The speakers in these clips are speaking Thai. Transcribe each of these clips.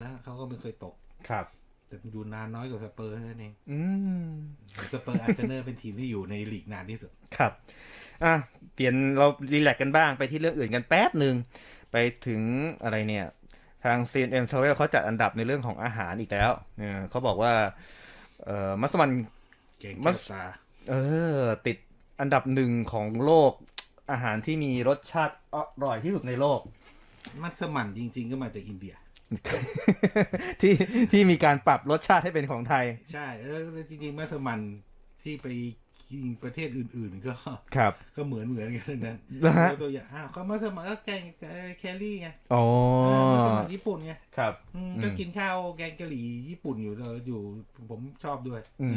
แล้วเขาก็ไม่เคยตกครับ แต่อยู่นานน้อยกว่าสเปอร์นั่นเองอืมสเปอร์อาร์เซนอลเป็นทีมที่อยู่ในลีกนานที่สุดครับอะเปลี่ยนเรารีแลกซ์กันบ้างไปที่เรื่องอื่นกันแป๊บหนึ่งไปถึงอะไรเนี่ย ทาง CNN Travel เขาจัดอันดับในเรื่องของอาหารอีกแล้วเนี่ยเขาบอกว่า เอ่อมัสมันเก่งมัแก้สวตาเออ ติดอันดับหนึ่งของโลกอาหารที่มีรสชาติอร่อยที่สุดในโลก มัสมั่นจริง ๆ ก็มาจากอินเดีย ที่ที่มีการปรับรสชาติให้เป็นของไทย ใช่เออแล้วจริงๆมัสมั่นที่ไปกินประเทศอื่น ๆ ก็ครับ ก็เหมือนเหมือนกันทั้งนั้นแล้วฮะยกตัวอย่างอ้าวก็มัสมั่นก็แกงเอ่อแครี่ไงอ๋อเออมัสมั่นญี่ปุ่นไงครับอืมอืมก็กินข้าวแกงกะหรี่ญี่ปุ่นอยู่เอออยู่ผมชอบด้วยอืม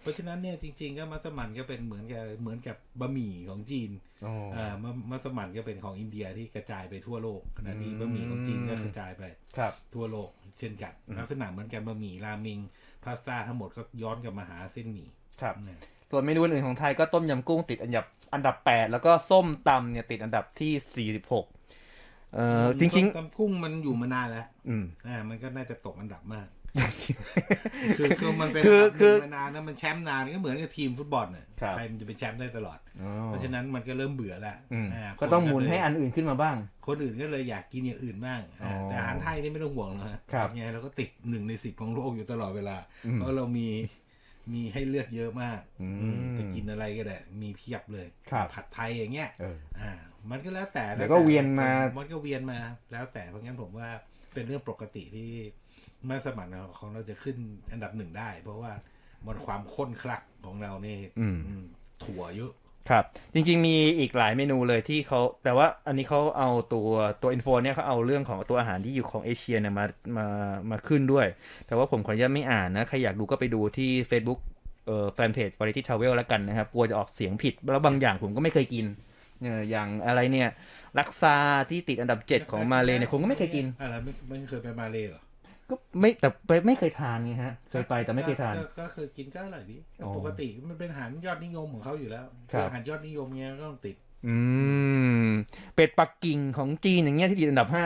เออเพราะฉะนั้นเนี่ยจริง ๆ ก็มัสมั่นก็เป็นเหมือนกับเหมือนกับบะหมี่ของจีนอ๋ออ่ามัมัสมั่นก็เป็นของอินเดียที่กระจายไปทั่วโลกขณะที่อืมบะหมี่ของจีนก็กระจายไปครับ ทั่วโลก เช่นกันอืมลักษณะเหมือนกันบะหมี่ราเมิงพาสต้าทั้งหมดก็ย้อนกลับมาหาเส้นหมี่ครับนะส่วนเมนูอื่นๆของไทยก็ต้มยำกุ้งติดอันดับอันดับ 8 แล้วก็ส้มตำเนี่ยติดอันดับที่ 46 เอ่อจริงๆตำกุ้งมันอยู่มานานแล้วๆอืมอ่ามันก็น่าจะตกอันดับมาก คือคือมันเป็นคืออันดับหคือนึ่งมานานนะมันแชมป์นานก็เหมือนกับทีมฟุตบอลน่ะครับใครมันจะเป็นแชมป์ได้ตลอดอ๋อเพราะฉะนั้นมันก็เริ่มเบื่อแล้วอืมอ่าก็ต้องหมุนคเลยให้อันอื่นขึ้นมาบ้าง คนอื่นก็เลยอยากกินอย่างอื่นบ้างอ่าอ๋อแต่อาหารไทยนี่ไม่ต้องห่วงนะฮะครับไงเราก็ติดหนึ่งในสิบของโลกอยู่ตลอดเวลาอืมเพราะเรามี มีให้เลือกเยอะมากอืมอืมจะกินอะไรก็ได้ มีเพียบเลยครับผัดไทยอย่างเงี้ยเอออ่า มันก็แล้วแต่เดี๋ยวก็แล้แต่เวียนมา มันก็เวียนมา แล้วแต่เพราะงั้นผมว่าเป็นเรื่องปกติที่มาสมัครของเราจะขึ้นอันดับหนึ่งได้ เพราะว่ามันความข้นคลักของเราเนี่ยอืมอืมถั่วเยอะ ครับ จริงๆมีอีกหลายเมนูเลยที่เขาแต่ว่าอันนี้เขาเอาตัวตัวอินโฟเนี่ยเขาเอาเรื่องของตัวอาหารที่อยู่ของเอเชียเนี่ยมามามาขึ้นด้วย แต่ว่าผมขออนุญาตไม่อ่านนะ ใครอยากดูก็ไปดูที่ Facebook เอ่อแฟนเพจ Variety Travel แล้วกันนะครับ กลัวจะออกเสียงผิด แล้วบางอย่างผมก็ไม่เคยกินเอออย่างอะไรเนี่ยลักซาที่ติดอันดับ 7 ของมาเลเนี่ยผมก็ไม่เคยกินอะไรไม่ไม่เคยไปมาเลยเหรอ ก็ไม่แต่ไปไม่เคยทานไงฮะ เคยไปแต่ไม่เคยทาน ก็ก็เคยกินก็อร่อยดีก็อ๋อปกติมันเป็นอาหารยอดนิยมของเขาอยู่แล้วครับอาหารยอดนิยมเงี้ยก็ต้องติด อืม เป็ดปักกิ่งของจีนอย่างเงี้ยที่ติดอันดับห้า